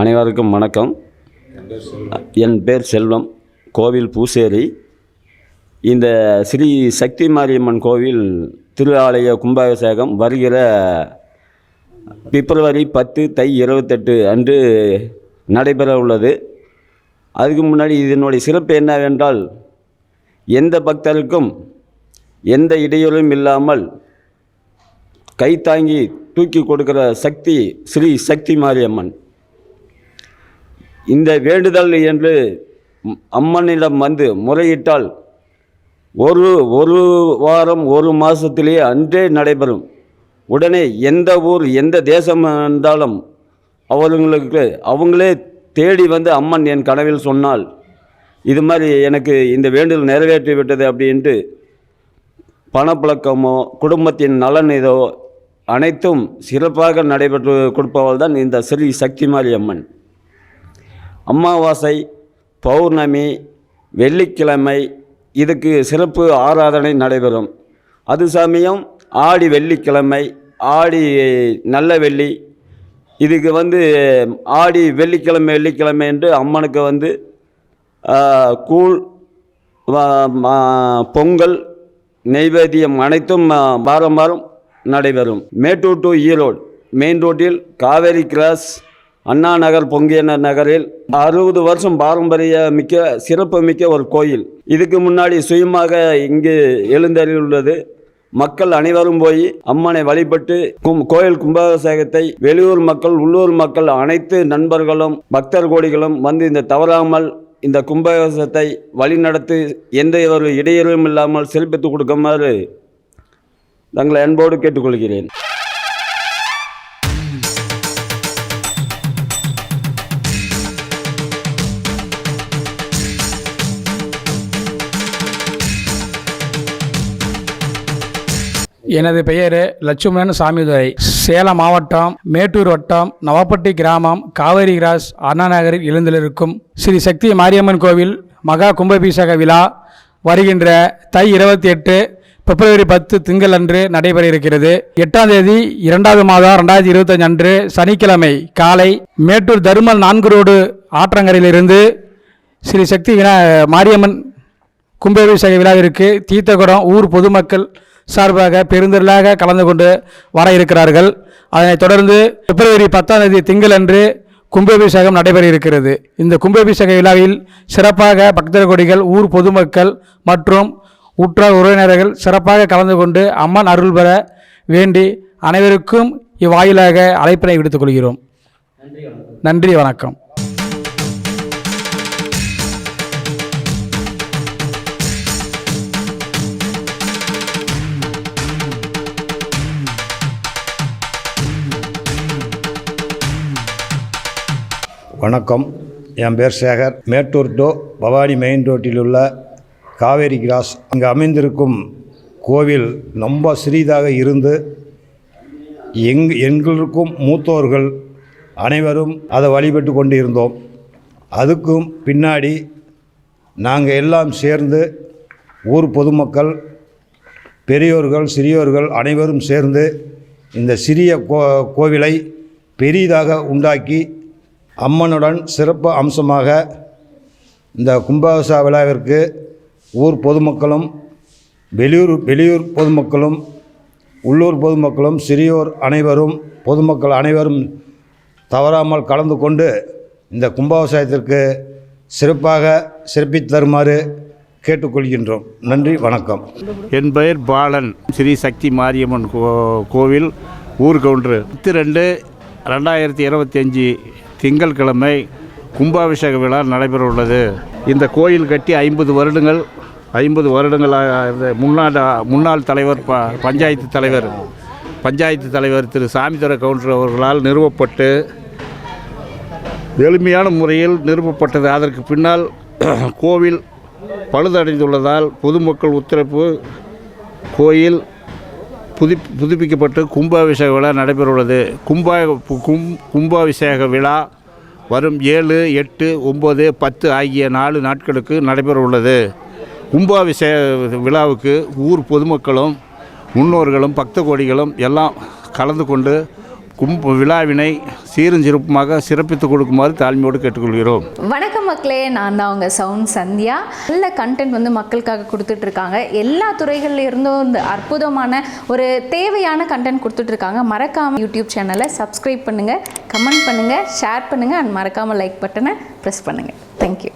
அனைவருக்கும் வணக்கம். என் பேர் செல்வம். கோவில் பூசேரி. இந்த ஸ்ரீ சக்தி மாரியம்மன் கோவில் திரு ஆலய கும்பாபிஷேகம் வருகிற பிப்ரவரி பத்து தை இருபத்தெட்டு அன்று நடைபெற உள்ளது. அதுக்கு முன்னாடி இதனுடைய சிறப்பு என்னவென்றால் எந்த பக்தருக்கும் எந்த இடையூறும் இல்லாமல் கைத்தாங்கி தூக்கி கொடுக்கிற சக்தி ஸ்ரீ சக்தி மாரியம்மன் இந்த வேண்டுதல் என்று அம்மனிடம் வந்து முறையிட்டால் ஒரு ஒரு வாரம் ஒரு மாதத்திலேயே அன்றே நடைபெறும். உடனே எந்த ஊர் எந்த தேசம் இருந்தாலும் அவர்களுக்கு அவங்களே தேடி வந்து அம்மன் என் கனவில் சொன்னால் இது மாதிரி எனக்கு இந்த வேண்டுதல் நிறைவேற்றி விட்டது அப்படின்ட்டு பணப்புழக்கமோ குடும்பத்தின் நலன் இதோ அனைத்தும் சிறப்பாக நடைபெற்று கொடுப்பவள் தான் இந்த ஸ்ரீ சக்தி மாரியம்மன் அமாவாசை பௌர்ணமி வெள்ளிக்கிழமை இதுக்கு சிறப்பு ஆராதனை நடைபெறும். அது சமயம் ஆடி வெள்ளிக்கிழமை ஆடி நல்ல வெள்ளி இதுக்கு வந்து ஆடி வெள்ளிக்கிழமை வெள்ளிக்கிழமை என்று அம்மனுக்கு வந்து கூழ் பொங்கல் நெய்வேத்தியம் அனைத்தும் வாரம் வாரம் நடைபெறும். மேட்டூர் டு ஈரோடு மெயின் ரோட்டில் காவேரி கிராஸ் அண்ணா நகர் பொங்கியனர் நகரில் அறுபது வருஷம் பாரம்பரிய மிக்க சிறப்பு மிக்க ஒரு கோயில். இதுக்கு முன்னாடி சுயமாக இங்கு எழுந்தறியுள்ளது மக்கள் அனைவரும் போய் அம்மனை வழிபட்டு கும் கோயில் கும்பாபிஷேகத்தை வெளியூர் மக்கள் உள்ளூர் மக்கள் அனைத்து நண்பர்களும் பக்தர் கோடிகளும் வந்து இந்த தவறாமல் இந்த கும்பாபிஷேகத்தை வழிநடத்தி எந்த ஒரு இடையூறும் இல்லாமல் சிறப்பித்து கொடுக்குமாறு தங்களை அன்போடு கேட்டுக்கொள்கிறேன். எனது பெயர் லட்சுமணன் சாமிதுரை சேலம் மாவட்டம் மேட்டூர் வட்டம் நவப்பட்டி கிராமம் காவேரி கிராஸ் அண்ணா நகரில் எழுந்திருக்கும் ஸ்ரீ சக்தி மாரியம்மன் கோவில் மகா கும்பாபிஷேக விழா வருகின்ற தை இருபத்தி எட்டு பிப்ரவரி பத்து திங்கள் அன்று நடைபெற இருக்கிறது. எட்டாம் தேதி இரண்டாவது மாதம் ரெண்டாயிரத்தி இருபத்தஞ்சு அன்று சனிக்கிழமை காலை மேட்டூர் தருமல் நான்கு ரோடு ஆற்றங்கரையிலிருந்து ஸ்ரீ சக்தி வினா மாரியம்மன் கும்பாபிஷேக விழாவிற்கு தீர்த்தகுடம் ஊர் பொதுமக்கள் சார்பாக பெருந்திரளாக கலந்து கொண்டு வர இருக்கிறார்கள். அதனைத் தொடர்ந்து பிப்ரவரி பத்தாம் தேதி திங்களன்று கும்பாபிஷேகம் நடைபெற இருக்கிறது இந்த கும்பாபிஷேக விழாவில் சிறப்பாக பக்தர் கொடிகள் ஊர் பொதுமக்கள் மற்றும் உற்றார் உறவினர்கள் சிறப்பாக கலந்து கொண்டு அம்மன் அருள் பெற வேண்டி அனைவருக்கும் இவ்வாயிலாக அழைப்பினை விடுத்துக் கொள்கிறோம். நன்றி வணக்கம். வணக்கம். என் பேர் சேகர். மேட்டூர் டு பவானி மெயின் ரோட்டில் உள்ள காவேரி கிராஸ். அங்கே அமைந்திருக்கும் கோவில் ரொம்ப சிறிதாக இருந்து எங் எங்களுக்கும் மூத்தோர்கள் அனைவரும் அதை வழிபட்டு கொண்டு இருந்தோம் அதுக்கும் பின்னாடி நாங்கள் எல்லாம் சேர்ந்து ஊர் பொதுமக்கள் பெரியோர்கள் சிறியோர்கள் அனைவரும் சேர்ந்து இந்த சிறிய கோ கோவிலை பெரிதாக உண்டாக்கி அம்மனுடன் சிறப்பு அம்சமாக இந்த கும்பாபிஷா விழாவிற்கு ஊர் பொதுமக்களும் வெளியூர் வெளியூர் பொதுமக்களும் உள்ளூர் பொதுமக்களும் சிறியோர் அனைவரும் பொதுமக்கள் அனைவரும் தவறாமல் கலந்து கொண்டு இந்த கும்பாபிஷேகத்திற்கு சிறப்பாக சிறப்பித்து தருமாறு கேட்டுக்கொள்கின்றோம். நன்றி வணக்கம். என் பெயர் பாலன். ஸ்ரீ சக்தி மாரியம்மன் கோ கோவில் ஊர் கவுண்டரு. பத்து ரெண்டு ரெண்டாயிரத்தி இருபத்தி அஞ்சு திங்கட்கிழமை கும்பாபிஷேக விழா நடைபெற உள்ளது இந்த கோயில் கட்டி ஐம்பது வருடங்கள் ஐம்பது வருடங்களாக முன்னாள் முன்னாள் தலைவர் ப பஞ்சாயத்து தலைவர் பஞ்சாயத்து தலைவர் திரு சாமிதுரை கவுண்டர் அவர்களால் நிறுவப்பட்டு எளிமையான முறையில் நிறுவப்பட்டது. அதற்கு பின்னால் கோவில் பழுதடைந்துள்ளதால் பொதுமக்கள் உத்தரப்பு கோயில் புதுப் புதுப்பிக்கப்பட்டு கும்பாபிஷேக விழா நடைபெறவுள்ளது. கும்பா கும் கும்பாபிஷேக விழா வரும் ஏழு எட்டு ஒம்பது பத்து ஆகிய நாலு நாட்களுக்கு நடைபெறவுள்ளது. கும்பாபிஷேக விழாவுக்கு ஊர் பொதுமக்களும் முன்னோர்களும் பக்த கோடிகளும் எல்லாம் கலந்து கொண்டு கும்ப விழாவினை சீரும் சிறப்புமாக சிறப்பித்து கொடுக்குமாறு தாழ்மையோடு கேட்டுக்கொள்கிறோம். வணக்கம் மக்களே நான் தான் அவங்க சவுண்ட் சந்தியா. நல்ல கண்டென்ட் வந்து மக்களுக்காக கொடுத்துட்ருக்காங்க. எல்லா துறைகளில் இருந்தும் இந்த அற்புதமான ஒரு தேவையான கண்டென்ட் கொடுத்துட்ருக்காங்க. மறக்காமல் யூடியூப் சேனலை சப்ஸ்கிரைப் பண்ணுங்கள் கமெண்ட் பண்ணுங்கள் ஷேர் பண்ணுங்கள் அண்ட் மறக்காமல் லைக் பட்டனை ப்ரெஸ் பண்ணுங்கள் தேங்க்யூ